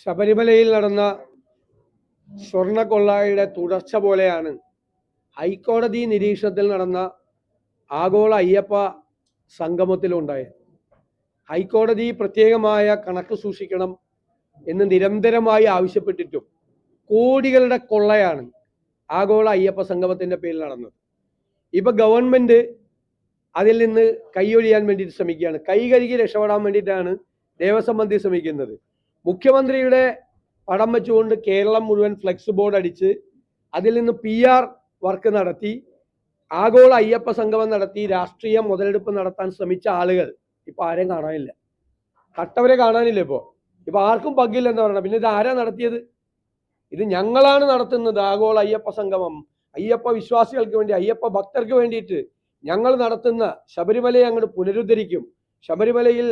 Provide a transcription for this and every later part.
ശബരിമലയിൽ നടന്ന സ്വർണക്കൊള്ളയുടെ തുടർച്ച പോലെയാണ് ഹൈക്കോടതി നിരീക്ഷണത്തിൽ നടന്ന ആഗോള അയ്യപ്പ സംഗമത്തിലുണ്ടായത് ഹൈക്കോടതി പ്രത്യേകമായ കണക്ക് സൂക്ഷിക്കണം എന്ന് നിരന്തരമായി ആവശ്യപ്പെട്ടിട്ടും കോടികളുടെ കൊള്ളയാണ് ആഗോള അയ്യപ്പ സംഗമത്തിന്റെ പേരിൽ നടന്നത്. ഇപ്പൊ ഗവൺമെന്റ് അതിൽ നിന്ന് കൈയൊഴിയാൻ വേണ്ടിയിട്ട് ശ്രമിക്കുകയാണ്. കൈ കഴുകി രക്ഷപ്പെടാൻ വേണ്ടിയിട്ടാണ് ദേവസ്വം മന്ത്രി ശ്രമിക്കുന്നത്. മുഖ്യമന്ത്രിയുടെ പടം വെച്ചുകൊണ്ട് കേരളം മുഴുവൻ ഫ്ലെക്സ് ബോർഡ് അടിച്ച് അതിൽ നിന്ന് പി ആർ വർക്ക് നടത്തി ആഗോള അയ്യപ്പ സംഗമം നടത്തി രാഷ്ട്രീയ മുതലെടുപ്പ് നടത്താൻ ശ്രമിച്ച ആളുകൾ ഇപ്പൊ ആരെയും കാണാനില്ല. കട്ടവരെ കാണാനില്ല ഇപ്പോ. ഇപ്പൊ ആർക്കും പങ്കില്ല എന്ന് പറയണം പിന്നെ ഇത് ആരാ നടത്തിയത്? ഇത് ഞങ്ങളാണ് നടത്തുന്നത് ആഗോള അയ്യപ്പ സംഗമം. അയ്യപ്പ വിശ്വാസികൾക്ക് വേണ്ടി അയ്യപ്പ ഭക്തർക്ക് വേണ്ടിയിട്ട് ഞങ്ങൾ നടത്തുന്ന ശബരിമലയെ അങ്ങോട്ട് പുനരുദ്ധരിക്കും. ശബരിമലയിൽ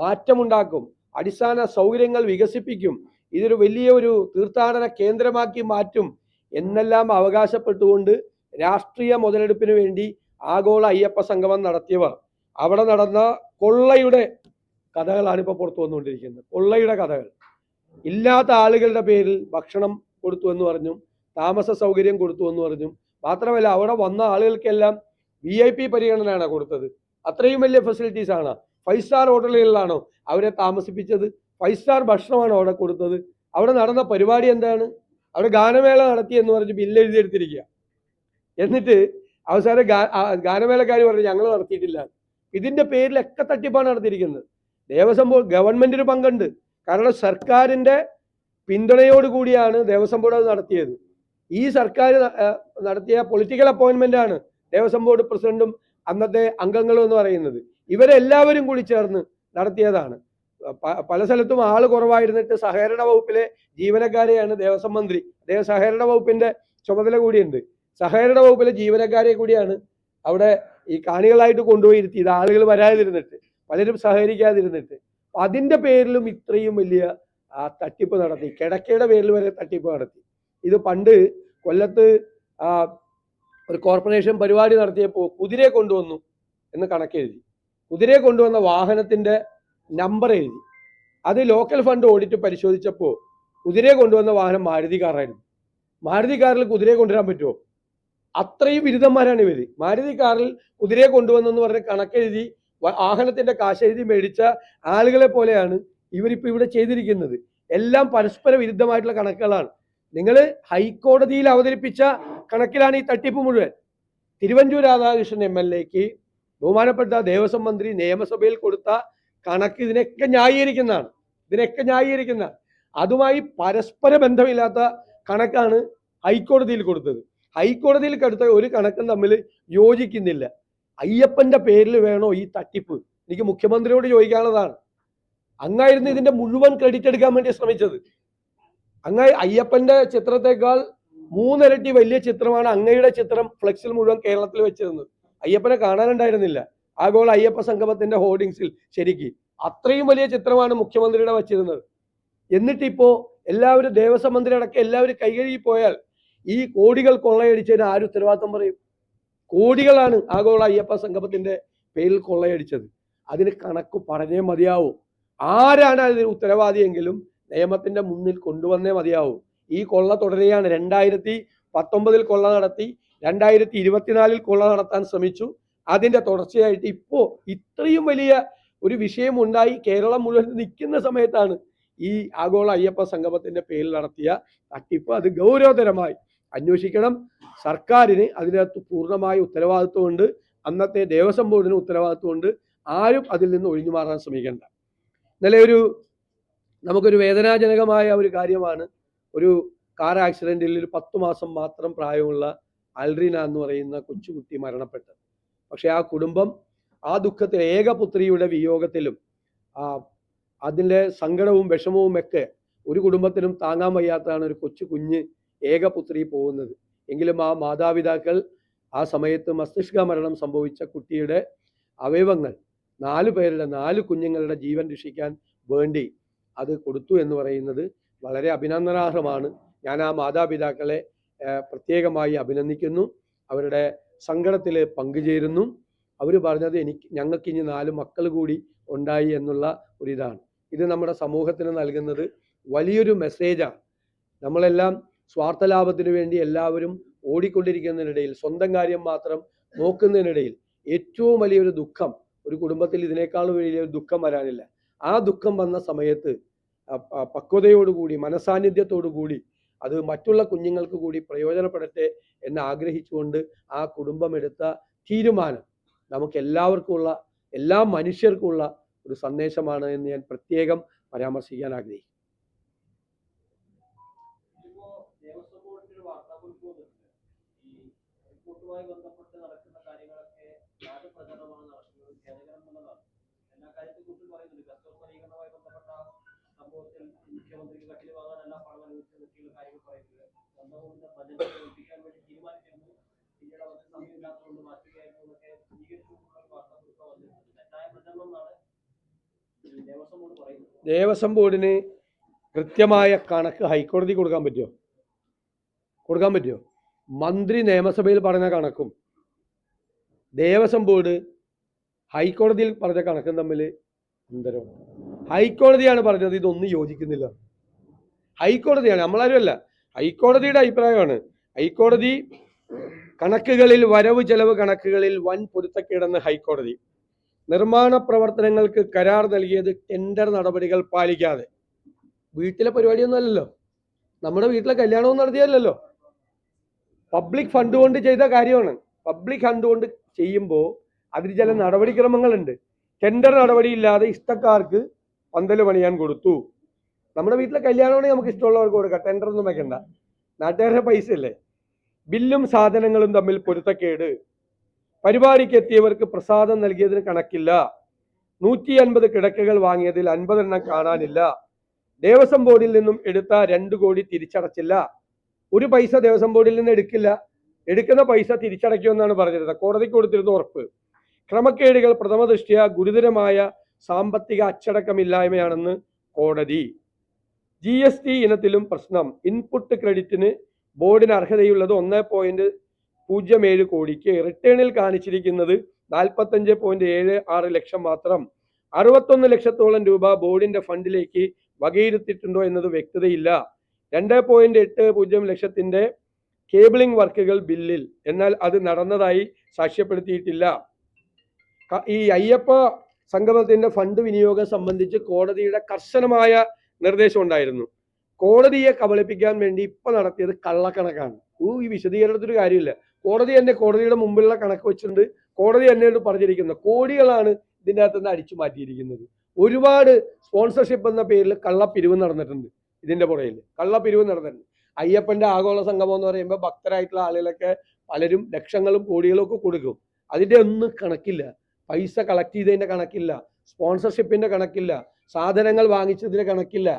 മാറ്റമുണ്ടാക്കും. അടിസ്ഥാന സൗകര്യങ്ങൾ വികസിപ്പിക്കും. ഇതൊരു വലിയ ഒരു തീർത്ഥാടന കേന്ദ്രമാക്കി മാറ്റും എന്നെല്ലാം അവകാശപ്പെട്ടുകൊണ്ട് രാഷ്ട്രീയ മുതലെടുപ്പിന് വേണ്ടി ആഗോള അയ്യപ്പ സംഗമം നടത്തിയവർ. അവിടെ നടന്ന കൊള്ളയുടെ കഥകളാണ് ഇപ്പോൾ പുറത്തു വന്നുകൊണ്ടിരിക്കുന്നത്. കൊള്ളയുടെ കഥകൾ. ഇല്ലാത്ത ആളുകളുടെ പേരിൽ ഭക്ഷണം കൊടുത്തു എന്ന് പറഞ്ഞു താമസ സൗകര്യം കൊടുത്തു എന്ന് പറഞ്ഞു. മാത്രമല്ല അവിടെ വന്ന ആളുകൾക്കെല്ലാം വി ഐ പി പരിഗണനയാണ് കൊടുത്തത്. അത്രയും വലിയ ഫെസിലിറ്റീസ് ആണ്. ഫൈവ് സ്റ്റാർ ഹോട്ടലുകളിലാണോ അവരെ താമസിപ്പിച്ചത്? ഫൈവ് സ്റ്റാർ ഭക്ഷണമാണോ അവിടെ കൊടുത്തത്? അവിടെ നടന്ന പരിപാടി എന്താണ്? അവിടെ ഗാനമേള നടത്തി എന്ന് പറഞ്ഞ് ബില്ല് എഴുതിയെടുത്തിരിക്കുക. എന്നിട്ട് അവസാനം ഗാനമേളക്കാർ പറഞ്ഞു ഞങ്ങൾ നടത്തിയിട്ടില്ല. ഇതിന്റെ പേരിലൊക്കെ തട്ടിപ്പാണ് നടത്തിയിരിക്കുന്നത്. ദേവസ്വം ബോർഡ് ഗവൺമെന്റിന് പങ്കുണ്ട്. കാരണം സർക്കാരിന്റെ പിന്തുണയോടുകൂടിയാണ് ദേവസ്വം ബോർഡ് അത് നടത്തിയത്. ഈ സർക്കാർ നടത്തിയ പൊളിറ്റിക്കൽ അപ്പോയിന്റ്മെന്റ് ആണ് ദേവസ്വം ബോർഡ് പ്രസിഡന്റും അന്നത്തെ അംഗങ്ങളും എന്ന് പറയുന്നത്. ഇവരെല്ലാവരും കൂടി ചേർന്ന് നടത്തിയതാണ്. പല സ്ഥലത്തും ആൾ കുറവായിരുന്നിട്ട് സഹകരണ വകുപ്പിലെ ജീവനക്കാരെയാണ് ദേവസ്വം മന്ത്രി. അദ്ദേഹം സഹകരണ വകുപ്പിന്റെ ചുമതല കൂടിയുണ്ട്. സഹകരണ വകുപ്പിലെ ജീവനക്കാരെ കൂടിയാണ് അവിടെ ഈ കാണികളായിട്ട് കൊണ്ടുപോയി ഇരുത്തിയത് ആളുകൾ വരാതിരുന്നിട്ട് പലരും സഹകരിക്കാതിരുന്നിട്ട്. അതിന്റെ പേരിലും ഇത്രയും വലിയ ആ തട്ടിപ്പ് നടത്തി. കിടക്കയുടെ പേരിൽ വരെ തട്ടിപ്പ് നടത്തി. ഇത് പണ്ട് കൊല്ലത്ത് ഒരു കോർപ്പറേഷൻ പരിപാടി നടത്തിയപ്പോൾ കുതിരയെ കൊണ്ടുവന്നു എന്ന് കണക്കെഴുതി. കുതിരയെ കൊണ്ടുവന്ന വാഹനത്തിന്റെ നമ്പർ എഴുതി. അത് ലോക്കൽ ഫണ്ട് ഓഡിറ്റ് പരിശോധിച്ചപ്പോൾ കുതിരയെ കൊണ്ടുവന്ന വാഹനം മാരുതി കാറായിരുന്നു മാരുതി കാറിൽ കുതിരയെ കൊണ്ടുവരാൻ പറ്റുമോ? അത്രയും ബിരുദന്മാരാണ് ഇവർ. മാരുതി കാറിൽ കുതിരയെ കൊണ്ടുവന്നെന്ന് പറഞ്ഞ് കണക്കെഴുതി വാഹനത്തിന്റെ കാശെഴുതി മേടിച്ച ആളുകളെ പോലെയാണ് ഇവരിപ്പോ ഇവിടെ ചെയ്തിരിക്കുന്നത്. എല്ലാം പരസ്പര വിരുദ്ധമായിട്ടുള്ള കണക്കുകളാണ്. നിങ്ങൾ ഹൈക്കോടതിയിൽ അവതരിപ്പിച്ച കണക്കിലാണ് ഈ തട്ടിപ്പ് മുഴുവൻ. തിരുവഞ്ചൂർ രാധാകൃഷ്ണൻ എം എൽ എക്ക് ബഹുമാനപ്പെട്ട ദേവസ്വം മന്ത്രി നിയമസഭയിൽ കൊടുത്ത കണക്ക് ഇതിനൊക്കെ ന്യായീകരിക്കുന്നതാണ്. ഇതിനൊക്കെ ന്യായീകരിക്കുന്ന അതുമായി പരസ്പര ബന്ധമില്ലാത്ത കണക്കാണ് ഹൈക്കോടതിയിൽ കൊടുത്തത്. ഹൈക്കോടതിയിൽ കൊടുത്ത ഒരു കണക്കും തമ്മിൽ യോജിക്കുന്നില്ല. അയ്യപ്പന്റെ പേരിൽ വേണോ ഈ തട്ടിപ്പ്? എനിക്ക് മുഖ്യമന്ത്രിയോട് ചോദിക്കാനുള്ളതാണ്. അങ്ങായിരുന്നു ഇതിന്റെ മുഴുവൻ ക്രെഡിറ്റ് എടുക്കാൻ വേണ്ടി ശ്രമിച്ചത്. അങ്ങ അയ്യപ്പന്റെ ചിത്രത്തെക്കാൾ മൂന്നിരട്ടി വലിയ ചിത്രമാണ് അങ്ങയുടെ ചിത്രം ഫ്ലെക്സിൽ മുഴുവൻ കേരളത്തിൽ വെച്ചിരുന്നത്. അയ്യപ്പനെ കാണാനുണ്ടായിരുന്നില്ല. ആഗോള അയ്യപ്പ സംഗമത്തിന്റെ ഹോർഡിങ്സിൽ ശരിക്ക്. അത്രയും വലിയ ചിത്രമാണ് മുഖ്യമന്ത്രിയുടെ വച്ചിരുന്നത്. എന്നിട്ടിപ്പോ എല്ലാവരും ദേവസ്വം മന്ത്രി അടക്കം എല്ലാവരും കൈകഴുകി പോയാൽ ഈ കോടികൾ കൊള്ളയടിച്ചതിന് ആര് ഉത്തരവാദിത്തം പറയും? കോടികളാണ് ആഗോള അയ്യപ്പ സംഗമത്തിന്റെ പേരിൽ കൊള്ളയടിച്ചത്. അതിന് കണക്ക് പറഞ്ഞേ മതിയാവൂ. ആരാണ് അതിന് ഉത്തരവാദിയെങ്കിലും നിയമത്തിന്റെ മുന്നിൽ കൊണ്ടുവന്നേ മതിയാവൂ. ഈ കൊള്ള തുടരുകയാണ്. രണ്ടായിരത്തി പത്തൊമ്പതിൽ കൊള്ള നടത്തി. രണ്ടായിരത്തി ഇരുപത്തിനാലിൽ കൊള്ള നടത്താൻ ശ്രമിച്ചു. അതിന്റെ തുടർച്ചയായിട്ട് ഇപ്പോൾ ഇത്രയും വലിയ ഒരു വിഷയം ഉണ്ടായി കേരളം മുഴുവൻ നിൽക്കുന്ന സമയത്താണ് ഈ ആഗോള അയ്യപ്പ സംഗമത്തിന്റെ പേരിൽ നടത്തിയ തട്ടിപ്പ്. അത് ഗൗരവതരമായി അന്വേഷിക്കണം. സർക്കാരിന് അതിനകത്ത് പൂർണമായ ഉത്തരവാദിത്വമുണ്ട്. അന്നത്തെ ദേവസ്വം ബോർഡിന് ഉത്തരവാദിത്വമുണ്ട്. ആരും അതിൽ നിന്ന് ഒഴിഞ്ഞു മാറാൻ ശ്രമിക്കേണ്ട. ഇന്നലെ ഒരു നമുക്കൊരു വേദനാജനകമായ ഒരു കാര്യമാണ്. ഒരു കാർ ആക്സിഡന്റിൽ ഒരു പത്ത് മാസം മാത്രം പ്രായമുള്ള അൽറീന എന്ന് പറയുന്ന കൊച്ചുകുട്ടി മരണപ്പെട്ടത്. പക്ഷെ ആ കുടുംബം ആ ദുഃഖത്തിൽ ഏകപുത്രിയുടെ വിയോഗത്തിലും ആ അതിന്റെ സങ്കടവും വിഷമവും ഒക്കെ ഒരു കുടുംബത്തിനും താങ്ങാൻ വയ്യാത്തതാണ് ഒരു കൊച്ചു കുഞ്ഞ് ഏകപുത്രി പോകുന്നത്. എങ്കിലും ആ മാതാപിതാക്കൾ ആ സമയത്ത് മസ്തിഷ്ക മരണം സംഭവിച്ച കുട്ടിയുടെ അവയവങ്ങൾ നാല് പേരുടെ നാല് കുഞ്ഞുങ്ങളുടെ ജീവൻ രക്ഷിക്കാൻ വേണ്ടി അത് കൊടുത്തു എന്ന് പറയുന്നത് വളരെ അഭിനന്ദനാർഹമാണ്. ഞാൻ ആ മാതാപിതാക്കളെ പ്രത്യേകമായി അഭിനന്ദിക്കുന്നു. അവരുടെ സങ്കടത്തിൽ പങ്കുചേരുന്നു. അവർ പറഞ്ഞത് എനിക്ക് ഞങ്ങൾക്ക് ഇനി നാല് മക്കൾ കൂടി ഉണ്ടായി എന്നുള്ള ഒരു ഇതാണ് ഇത് നമ്മുടെ സമൂഹത്തിന് നൽകുന്നത് വലിയൊരു മെസ്സേജാണ് നമ്മളെല്ലാം സ്വാർത്ഥ ലാഭത്തിന് വേണ്ടി എല്ലാവരും ഓടിക്കൊണ്ടിരിക്കുന്നതിനിടയിൽ സ്വന്തം കാര്യം മാത്രം നോക്കുന്നതിനിടയിൽ ഏറ്റവും വലിയൊരു ദുഃഖം ഒരു കുടുംബത്തിൽ ഇതിനേക്കാൾ വലിയൊരു ദുഃഖം വരാനില്ല. ആ ദുഃഖം വന്ന സമയത്ത് പക്വതയോടുകൂടി മനസാന്നിധ്യത്തോടു മനസാന്നിധ്യത്തോടുകൂടി അത് മറ്റുള്ള കുഞ്ഞുങ്ങൾക്ക് കൂടി പ്രയോജനപ്പെടട്ടെ എന്ന് ആഗ്രഹിച്ചുകൊണ്ട് ആ കുടുംബമെടുത്ത തീരുമാനം നമുക്ക് എല്ലാവർക്കുമുള്ള എല്ലാ മനുഷ്യർക്കുമുള്ള ഒരു സന്ദേശമാണ് എന്ന് ഞാൻ പ്രത്യേകം പരാമർശിക്കാൻ നടക്കുന്ന കാര്യങ്ങളൊക്കെ പ്രചരണമാണ് നടക്കുന്നത്. ഖേദകരം എന്നുള്ളതാണ് എല്ലാ കാര്യത്തെ കുറിച്ചും പറയുന്നുണ്ട്. ബന്ധപ്പെട്ട കാര്യങ്ങൾ വേണ്ടി ദേവസ്വം ബോർഡിന് കൃത്യമായ കണക്ക് ഹൈക്കോടതി കൊടുക്കാൻ പറ്റുമോ? കൊടുക്കാൻ പറ്റുമോ? മന്ത്രി നിയമസഭയിൽ പറഞ്ഞ കണക്കും ദേവസ്വം ബോർഡ് ഹൈക്കോടതിയിൽ പറഞ്ഞ കണക്കും തമ്മിൽ അന്തരമുണ്ട്. ഹൈക്കോടതിയാണ് പറഞ്ഞത് ഇതൊന്നും യോജിക്കുന്നില്ല. ഹൈക്കോടതിയാണ് നമ്മളാരും അല്ല ഹൈക്കോടതിയുടെ അഭിപ്രായമാണ്. ഹൈക്കോടതി കണക്കുകളിൽ വരവ് ചെലവ് കണക്കുകളിൽ വൻ പൊരുത്തക്കേടെന്ന് ഹൈക്കോടതി. നിർമ്മാണ പ്രവർത്തനങ്ങൾക്ക് കരാർ നൽകിയത് ടെൻഡർ നടപടികൾ പാലിക്കാതെ. വീട്ടിലെ പരിപാടിയൊന്നും അല്ലല്ലോ. നമ്മുടെ വീട്ടിലെ കല്യാണവും നടത്തിയല്ലോ പബ്ലിക് ഫണ്ട് കൊണ്ട് ചെയ്ത കാര്യമാണ്. പബ്ലിക് ഫണ്ട് കൊണ്ട് ചെയ്യുമ്പോൾ അതിൽ ചില നടപടിക്രമങ്ങളുണ്ട്. ടെൻഡർ നടപടിയില്ലാതെ ഇഷ്ടക്കാർക്ക് പന്തൽ പണിയാൻ കൊടുത്തു. നമ്മുടെ വീട്ടിലെ കല്യാണമാണെങ്കിൽ നമുക്ക് ഇഷ്ടമുള്ളവർക്ക് കൊടുക്കാം. ടെൻഡർ ഒന്നും വെക്കണ്ട. നാട്ടുകാരുടെ പൈസ അല്ലേ? ബില്ലും സാധനങ്ങളും തമ്മിൽ പൊരുത്തക്കേട്. പരിപാടിക്ക് എത്തിയവർക്ക് പ്രസാദം നൽകിയതിന് കണക്കില്ല. നൂറ്റി അൻപത് കിടക്കകൾ വാങ്ങിയതിൽ അൻപതെണ്ണം കാണാനില്ല. ദേവസ്വം ബോർഡിൽ നിന്നും എടുത്ത രണ്ട് കോടി തിരിച്ചടച്ചില്ല. ഒരു പൈസ ദേവസ്വം ബോർഡിൽ നിന്ന് എടുക്കില്ല. എടുക്കുന്ന പൈസ തിരിച്ചടയ്ക്കുമെന്നാണ് പറഞ്ഞിരുന്നത്. കോടതിക്ക് കൊടുത്തിരുന്ന ഉറപ്പ്. ക്രമക്കേടുകൾ പ്രഥമ ദൃഷ്ടിയ ഗുരുതരമായ സാമ്പത്തിക അച്ചടക്കമില്ലായ്മയാണെന്ന് കോടതി. ജി എസ് ടി ഇനത്തിലും പ്രശ്നം. ഇൻപുട്ട് ക്രെഡിറ്റിന് ബോർഡിന് അർഹതയുള്ളത് ഒന്ന് പോയിന്റ് പൂജ്യം ഏഴ് കോടിക്ക്. റിട്ടേണിൽ കാണിച്ചിരിക്കുന്നത് നാൽപ്പത്തഞ്ച് പോയിന്റ് ഏഴ് ആറ് ലക്ഷം മാത്രം. അറുപത്തൊന്ന് ലക്ഷത്തോളം രൂപ ബോർഡിന്റെ ഫണ്ടിലേക്ക് വകയിരുത്തിയിട്ടുണ്ടോ എന്നത് വ്യക്തതയില്ല. രണ്ട് പോയിന്റ് എട്ട് പൂജ്യം ലക്ഷത്തിന്റെ കേബിളിംഗ് വർക്കുകൾ ബില്ലിൽ. എന്നാൽ അത് നടന്നതായി സാക്ഷ്യപ്പെടുത്തിയിട്ടില്ല. ഈ അയ്യപ്പ സംഗമത്തിന്റെ ഫണ്ട് വിനിയോഗം സംബന്ധിച്ച് കോടതിയുടെ കർശനമായ നിർദ്ദേശം ഉണ്ടായിരുന്നു. കോടതിയെ കബളിപ്പിക്കാൻ വേണ്ടി ഇപ്പൊ നടത്തിയത് കള്ളക്കണക്കാണ്. ഈ വിശദീകരണത്തിന് കാര്യമില്ല. കോടതി തന്നെ കോടതിയുടെ മുമ്പിലുള്ള കണക്ക് വെച്ചിട്ടുണ്ട്. കോടതി എന്നോട് പറഞ്ഞിരിക്കുന്നത്. കോടികളാണ് ഇതിന്റെ അകത്ത് നിന്ന് അടിച്ചു മാറ്റിയിരിക്കുന്നത്. ഒരുപാട് സ്പോൺസർഷിപ്പ് എന്ന പേരിൽ കള്ളപ്പിരിവ് നടന്നിട്ടുണ്ട് ഇതിന്റെ പുറയിൽ കള്ളപ്പിരിവ് നടന്നിട്ടുണ്ട്. അയ്യപ്പന്റെ ആഗോള സംഗമം എന്ന് പറയുമ്പോൾ ഭക്തരായിട്ടുള്ള ആളുകളൊക്കെ പലരും ലക്ഷങ്ങളും കോടികളും ഒക്കെ കൊടുക്കും. അതിന്റെ ഒന്നും കണക്കില്ല. പൈസ കളക്ട് ചെയ്തതിന്റെ കണക്കില്ല. സ്പോൺസർഷിപ്പിന്റെ കണക്കില്ല. സാധനങ്ങൾ വാങ്ങിച്ചതിന്റെ കണക്കില്ല.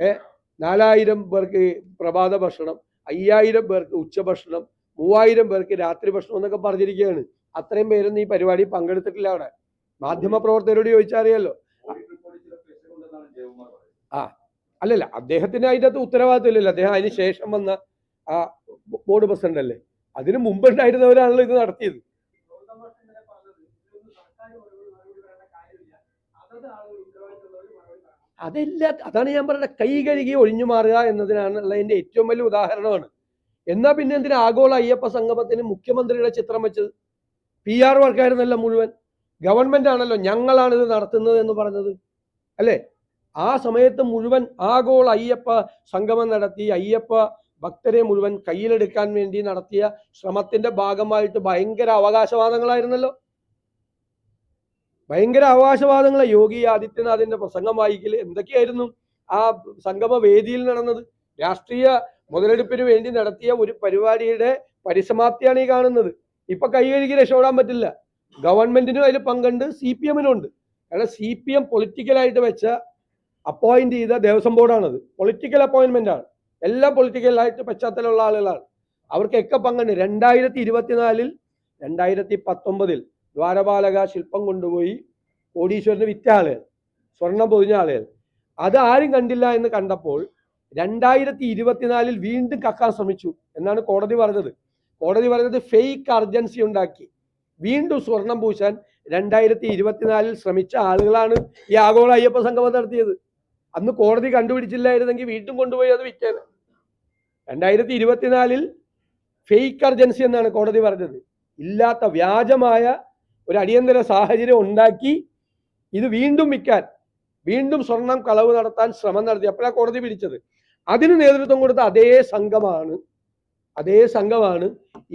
ഏ? നാലായിരം പേർക്ക് പ്രഭാത ഭക്ഷണം അയ്യായിരം പേർക്ക് ഉച്ചഭക്ഷണം മൂവായിരം പേർക്ക് രാത്രി ഭക്ഷണം എന്നൊക്കെ പറഞ്ഞിരിക്കുകയാണ്. അത്രയും പേരൊന്നും ഈ പരിപാടി പങ്കെടുത്തിട്ടില്ല അവിടെ. മാധ്യമ പ്രവർത്തകരോട് ചോദിച്ചറിയാലോ? ആ അല്ലല്ല അദ്ദേഹത്തിന് അതിന്റെ അകത്ത് ഉത്തരവാദിത്തമില്ലല്ലോ അദ്ദേഹം അതിന് ശേഷം വന്ന ആ ബോർഡ് പ്രസിഡന്റ് അല്ലേ? അതിന് മുമ്പ് ഉണ്ടായിരുന്നവരാണല്ലോ ഇത് നടത്തിയത് ഗൗതം ഭട്ട് ഇന്നലെ പറഞ്ഞത് ഇതിലൊന്നും സർക്കാർ മറുപടി മറുപടി പറയേണ്ട കാര്യമില്ല അതത് ആളുകൾ ഉത്തരവാദിത്തമുള്ളവർ മറുപടി പറയണം അതെല്ലാ അതാണ് ഞാൻ പറയുന്നത് കൈ കഴുകി ഒഴിഞ്ഞു മാറുക എന്നതിനാണുള്ളതിന്റെ ഏറ്റവും വലിയ ഉദാഹരണമാണ്. എന്നാൽ പിന്നെ എന്തിനാ ആഗോള അയ്യപ്പ സംഗമത്തിന് മുഖ്യമന്ത്രിയുടെ ചിത്രം വെച്ചത്? പി ആർ വർക്കായിരുന്നല്ലോ മുഴുവൻ. ഗവൺമെന്റ് ആണല്ലോ ഞങ്ങളാണ് ഇത് നടത്തുന്നത് എന്ന് പറഞ്ഞത്. അല്ലേ? ആ സമയത്ത് മുഴുവൻ ആഗോള അയ്യപ്പ സംഗമം നടത്തി അയ്യപ്പ ഭക്തരെ മുഴുവൻ കയ്യിലെടുക്കാൻ വേണ്ടി നടത്തിയ ശ്രമത്തിന്റെ ഭാഗമായിട്ട് ഭയങ്കര അവകാശവാദങ്ങളായിരുന്നല്ലോ. ഭയങ്കര അവകാശവാദങ്ങളെ യോഗി ആദിത്യനാഥിന്റെ പ്രസംഗം വായിക്കൽ എന്തൊക്കെയായിരുന്നു ആ സംഗമ വേദിയിൽ നടന്നത്? രാഷ്ട്രീയ മുതലെടുപ്പിന് വേണ്ടി നടത്തിയ ഒരു പരിപാടിയുടെ പരിസമാപ്തിയാണ് ഈ കാണുന്നത്. ഇപ്പൊ കൈ രക്ഷപ്പെടാൻ പറ്റില്ല. ഗവൺമെന്റിനും അതിൽ പങ്കുണ്ട് സി പി എമ്മിനും ഉണ്ട് കാരണം സി പി എം പൊളിറ്റിക്കലായിട്ട് വെച്ച അപ്പോയിന്റ് ചെയ്ത ദേവസ്വം ബോർഡാണത്. പൊളിറ്റിക്കൽ അപ്പോയിന്റ്മെന്റ് ആണ് എല്ലാം പൊളിറ്റിക്കലായിട്ട് പശ്ചാത്തലമുള്ള ആളുകളാണ്. അവർക്കൊക്കെ പങ്കുണ്ട്. രണ്ടായിരത്തി ഇരുപത്തിനാലിൽ രണ്ടായിരത്തി പത്തൊമ്പതിൽ ദ്വാരപാലക ശില്പം കൊണ്ടുപോയി കോടീശ്വരന് വിറ്റ ആളുകൾ സ്വർണം പൊതിഞ്ഞ ആളുകൾ അത് ആരും കണ്ടില്ല എന്ന് കണ്ടപ്പോൾ രണ്ടായിരത്തി ഇരുപത്തിനാലിൽ വീണ്ടും കക്കാൻ ശ്രമിച്ചു എന്നാണ് കോടതി പറഞ്ഞത്. കോടതി പറഞ്ഞത് ഫേക്ക് അർജൻസി ഉണ്ടാക്കി. വീണ്ടും സ്വർണം പൂശാൻ രണ്ടായിരത്തി ഇരുപത്തിനാലിൽ ശ്രമിച്ച ആളുകളാണ് ഈ ആഗോള അയ്യപ്പ സംഗമം നടത്തിയത്. അന്ന് കോടതി കണ്ടുപിടിച്ചില്ലായിരുന്നെങ്കിൽ വീണ്ടും കൊണ്ടുപോയി അത് വിറ്റേനെ. രണ്ടായിരത്തി ഇരുപത്തിനാലിൽ ഫേക്ക് അർജൻസി എന്നാണ് കോടതി പറഞ്ഞത്. ഇല്ലാത്ത വ്യാജമായ ഒരു അടിയന്തര സാഹചര്യം ഉണ്ടാക്കി ഇത് വീണ്ടും വിൽക്കാൻ വീണ്ടും സ്വർണം കളവ് നടത്താൻ ശ്രമം നടത്തി. അപ്പോഴാണ് കോടതി പിടിച്ചത്. അതിന് നേതൃത്വം കൊടുത്ത അതേ സംഘമാണ് അതേ സംഘമാണ്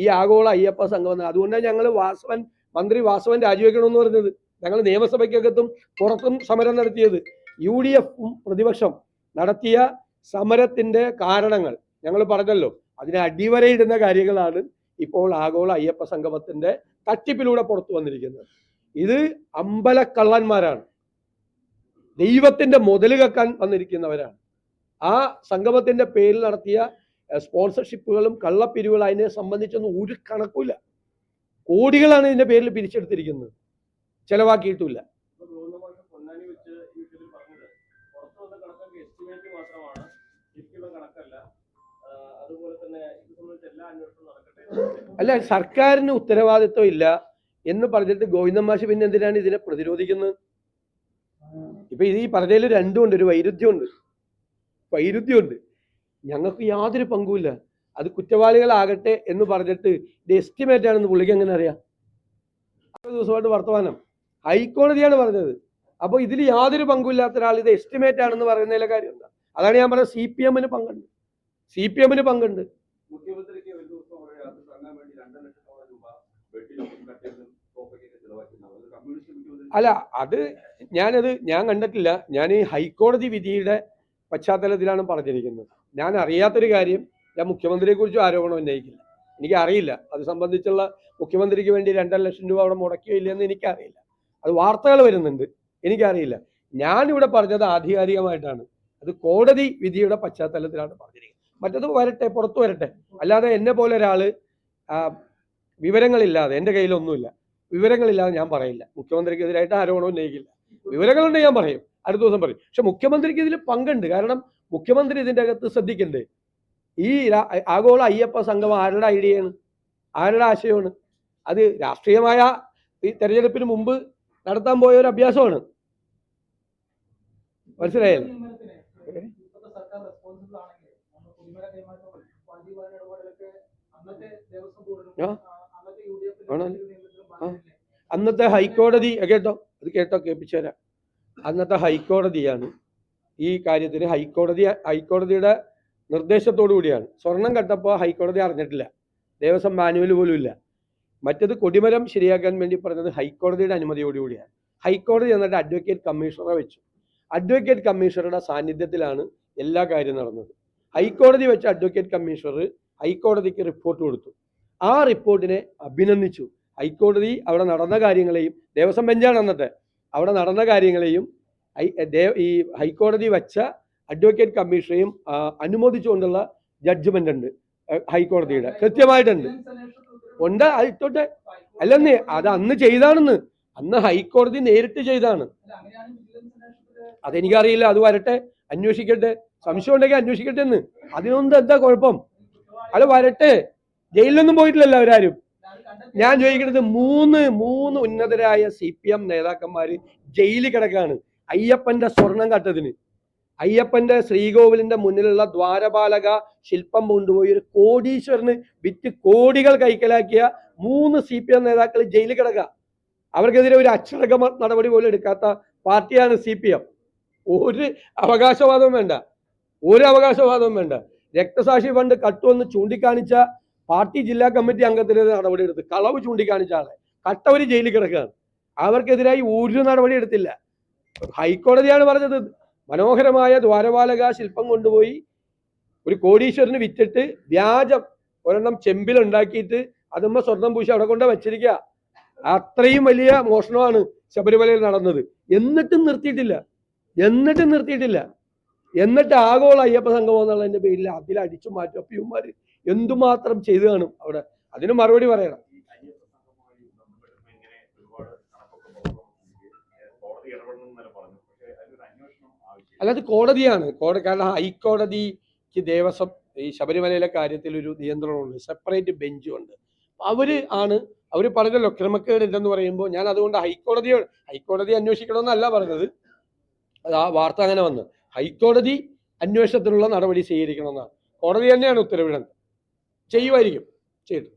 ഈ ആഗോള അയ്യപ്പ സംഘം എന്ന് അതുകൊണ്ടാണ് ഞങ്ങൾ വാസവൻ മന്ത്രി വാസവൻ രാജിവെക്കണമെന്ന് പറഞ്ഞത്. ഞങ്ങൾ നിയമസഭയ്ക്കകത്തും പുറത്തും സമരം നടത്തിയത് യു ഡി എഫും പ്രതിപക്ഷം നടത്തിയ സമരത്തിന്റെ കാരണങ്ങൾ. ഞങ്ങൾ പറഞ്ഞല്ലോ അതിനെ അടിവരയിടുന്ന കാര്യങ്ങളാണ് ഇപ്പോൾ ആഗോള അയ്യപ്പ സംഗമത്തിന്റെ തട്ടിപ്പിലൂടെ പുറത്തു വന്നിരിക്കുന്നത്. ഇത് അമ്പലക്കള്ളന്മാരാണ്. ദൈവത്തിന്റെ മുതൽ കക്കാൻ വന്നിരിക്കുന്നവരാണ്. ആ സംഗമത്തിന്റെ പേരിൽ നടത്തിയ സ്പോൺസർഷിപ്പുകളും കള്ളപ്പിരിവുകളും അതിനെ സംബന്ധിച്ചൊന്നും ഒരു കണക്കുമില്ല. കോടികളാണ് ഇതിന്റെ പേരിൽ പിരിച്ചെടുത്തിരിക്കുന്നത്. ചെലവാക്കിയിട്ടില്ല കണക്കല്ല. അല്ല സർക്കാരിന് ഉത്തരവാദിത്വം ഇല്ല എന്ന് പറഞ്ഞിട്ട് ഗോവിന്ദൻ മാഷ് പിന്നെ എന്തിനാണ് ഇതിനെ പ്രതിരോധിക്കുന്നത്? ഇപ്പൊ ഈ പറഞ്ഞതിൽ രണ്ടും ഉണ്ട് ഒരു വൈരുദ്ധ്യമുണ്ട്. വൈരുദ്ധ്യമുണ്ട്. ഞങ്ങൾക്ക് യാതൊരു പങ്കുമില്ല. അത് കുറ്റവാളികളാകട്ടെ എന്ന് പറഞ്ഞിട്ട് ഇത് എസ്റ്റിമേറ്റ് ആണെന്ന് പുള്ളിക്ക് എങ്ങനെ അറിയാം? ദിവസമായിട്ട് വർത്തമാനം. ഹൈക്കോടതിയാണ് പറഞ്ഞത്. അപ്പോൾ ഇതിൽ യാതൊരു പങ്കുമില്ലാത്ത ഒരാൾ ഇത് എസ്റ്റിമേറ്റ് ആണെന്ന് പറയുന്നതിലെ കാര്യം എന്താ? അതാണ് ഞാൻ പറഞ്ഞത് സി പി എമ്മിന് പങ്കുണ്ട്. സി പി എമ്മിന് പങ്കുണ്ട്. അല്ല അത് ഞാനത് ഞാൻ കണ്ടിട്ടില്ല. ഞാൻ ഈ ഹൈക്കോടതി വിധിയുടെ പശ്ചാത്തലത്തിലാണ് പറഞ്ഞിരിക്കുന്നത്. ഞാൻ അറിയാത്തൊരു കാര്യം ഞാൻ മുഖ്യമന്ത്രിയെ കുറിച്ചും ആരോപണം ഉന്നയിക്കില്ല. എനിക്ക് അറിയില്ല. അത് സംബന്ധിച്ചുള്ള മുഖ്യമന്ത്രിക്ക് വേണ്ടി രണ്ടര ലക്ഷം രൂപ അവിടെ മുടക്കിയോ ഇല്ലെന്ന് എനിക്കറിയില്ല. അത് വാർത്തകൾ വരുന്നുണ്ട്. എനിക്കറിയില്ല. ഞാനിവിടെ പറഞ്ഞത് ആധികാരികമായിട്ടാണ്. അത് കോടതി വിധിയുടെ പശ്ചാത്തലത്തിലാണ് പറഞ്ഞിരിക്കുന്നത്. മറ്റത് വരട്ടെ പുറത്തു വരട്ടെ. അല്ലാതെ എന്നെ പോലെ ഒരാൾ വിവരങ്ങളില്ലാതെ എന്റെ കയ്യിലൊന്നുമില്ല. വിവരങ്ങളില്ലാതെ ഞാൻ പറയില്ല. മുഖ്യമന്ത്രിക്കെതിരായിട്ട് ആരോപണം ഉന്നയിക്കില്ല. വിവരങ്ങളുണ്ട് ഞാൻ പറയും. അടുത്ത ദിവസം പറയും. പക്ഷെ മുഖ്യമന്ത്രിക്ക് ഇതിൽ പങ്കുണ്ട്. കാരണം മുഖ്യമന്ത്രി ഇതിന്റെ അകത്ത് ശ്രദ്ധിക്കണ്ടേ. ഈ ആഗോള അയ്യപ്പ സംഘം ആരുടെ ഐഡിയയാണ്? ആരുടെ ആശയമാണ്? അത് രാഷ്ട്രീയമായ ഈ തെരഞ്ഞെടുപ്പിന് മുമ്പ് നടത്താൻ പോയ ഒരു അഭ്യാസമാണ്. മനസ്സിലായല്ലേ? അന്നത്തെ ഹൈക്കോടതി കേട്ടോ അത് കേട്ടോ കേൾപ്പിച്ചുതരാം അന്നത്തെ ഹൈക്കോടതിയാണ് ഈ കാര്യത്തിന് ഹൈക്കോടതി ഹൈക്കോടതിയുടെ നിർദ്ദേശത്തോടു കൂടിയാണ്. സ്വർണം കട്ടപ്പോൾ ഹൈക്കോടതി അറിഞ്ഞിട്ടില്ല. ദേവസ്വം മാനുവൽ പോലും ഇല്ല. മറ്റത് കൊടിമരം ശരിയാക്കാൻ വേണ്ടി പറഞ്ഞത് ഹൈക്കോടതിയുടെ അനുമതിയോടുകൂടിയാണ് ഹൈക്കോടതി എന്നിട്ട് അഡ്വക്കേറ്റ് കമ്മീഷണറെ വെച്ചു. അഡ്വക്കേറ്റ് കമ്മീഷണറുടെ സാന്നിധ്യത്തിലാണ് എല്ലാ കാര്യവും നടന്നത്. ഹൈക്കോടതി വെച്ച അഡ്വക്കേറ്റ് കമ്മീഷണർ ഹൈക്കോടതിക്ക് റിപ്പോർട്ട് കൊടുത്തു. ആ റിപ്പോർട്ടിനെ അഭിനന്ദിച്ചു. ഹൈക്കോടതി അവിടെ നടന്ന കാര്യങ്ങളെയും ദേവസ്വം ബെഞ്ചാണ് അന്നത്തെ അവിടെ നടന്ന കാര്യങ്ങളെയും ഈ ഹൈക്കോടതി വച്ച അഡ്വക്കേറ്റ് കമ്മീഷനെയും അനുമോദിച്ചുകൊണ്ടുള്ള ജഡ്ജ്മെന്റ് ഉണ്ട് ഹൈക്കോടതിയുടെ കൃത്യമായിട്ടുണ്ട്. ഉണ്ട് ആയിട്ടോട്ടെ അല്ലെന്നേ അത് അന്ന് ചെയ്താണെന്ന്. അന്ന് ഹൈക്കോടതി നേരിട്ട് ചെയ്താണ്. അതെനിക്കറിയില്ല അത് വരട്ടെ അന്വേഷിക്കട്ടെ സംശയം ഉണ്ടെങ്കിൽ അന്വേഷിക്കട്ടെ എന്ന്. അതിനൊന്നും എന്താ കുഴപ്പം? അത് വരട്ടെ. ജയിലിലൊന്നും പോയിട്ടില്ലല്ലോ അവരാരും. ഞാൻ ചോദിക്കുന്നത് മൂന്ന് മൂന്ന് ഉന്നതരായ സി പി എം നേതാക്കന്മാര് ജയിലിൽ കിടക്കാണ്. അയ്യപ്പന്റെ സ്വർണം കട്ടതിന്. അയ്യപ്പന്റെ ശ്രീകോവിലിന്റെ മുന്നിലുള്ള ദ്വാരപാലക ശില്പം കൊണ്ടുപോയി ഒരു കോടീശ്വരന് വിറ്റ് കോടികൾ കൈക്കലാക്കിയ മൂന്ന് സി പി എം നേതാക്കൾ ജയിലിൽ കിടക്കുക അവർക്കെതിരെ ഒരു അച്ചടക്ക നടപടി പോലും എടുക്കാത്ത പാർട്ടിയാണ് സി പി എം ഒരു അവകാശവാദവും വേണ്ട. ഒരു അവകാശവാദവും വേണ്ട. രക്തസാക്ഷി ഫണ്ട് കട്ടുവെന്ന് ചൂണ്ടിക്കാണിച്ച പാർട്ടി ജില്ലാ കമ്മിറ്റി അംഗത്തിനെതിരെ നടപടി എടുത്ത് കളവ് ചൂണ്ടിക്കാണിച്ച ആളെ. കട്ടവര് ജയിലിൽ കിടക്കുകയാണ്. അവർക്കെതിരായി ഒരു നടപടി എടുത്തില്ല. ഹൈക്കോടതിയാണ് പറഞ്ഞത്. മനോഹരമായ ദ്വാരപാലക ശില്പം കൊണ്ടുപോയി ഒരു കോടീശ്വരന് വിറ്റിട്ട് വ്യാജം ഒരെണ്ണം ചെമ്പിൽ ഉണ്ടാക്കിയിട്ട് അതുമ്മ സ്വർണം പൂശി അവിടെ കൊണ്ട് വെച്ചിരിക്കുക അത്രയും വലിയ മോഷണമാണ് ശബരിമലയിൽ നടന്നത്. എന്നിട്ടും നിർത്തിയിട്ടില്ല. എന്നിട്ടും നിർത്തിയിട്ടില്ല. എന്നിട്ട് ആഗോള അയ്യപ്പ സംഗമം എന്നുള്ളതിന്റെ പേരിൽ അതിൽ അടിച്ചു മാറ്റും. അപ്പൊ ഇവന്മാര് എന്തുമാത്രം ചെയ്തു കാണും അവിടെ. അതിന് മറുപടി പറയണം. അല്ലാതെ കോടതിയാണ്. കോടതി കാരണം ഹൈക്കോടതിക്ക് ദേവസ്വം ഈ ശബരിമലയിലെ കാര്യത്തിൽ ഒരു നിയന്ത്രണമുണ്ട്. സെപ്പറേറ്റ് ബെഞ്ചും ഉണ്ട്. അവർ ആണ് അവർ പറഞ്ഞല്ലോ ക്രമക്കേട് ഇല്ലെന്ന് പറയുമ്പോൾ ഞാൻ അതുകൊണ്ട് ഹൈക്കോടതി ഹൈക്കോടതി അന്വേഷിക്കണമെന്നല്ല പറഞ്ഞത്. അത് ആ വാർത്ത അങ്ങനെ വന്നു. ഹൈക്കോടതി അന്വേഷണത്തിനുള്ള നടപടി സ്വീകരിക്കണമെന്നാണ്. കോടതി തന്നെയാണ് ഉത്തരവിടുന്നത്. ചെയ്യുമായിരിക്കും. ചെയ്തു.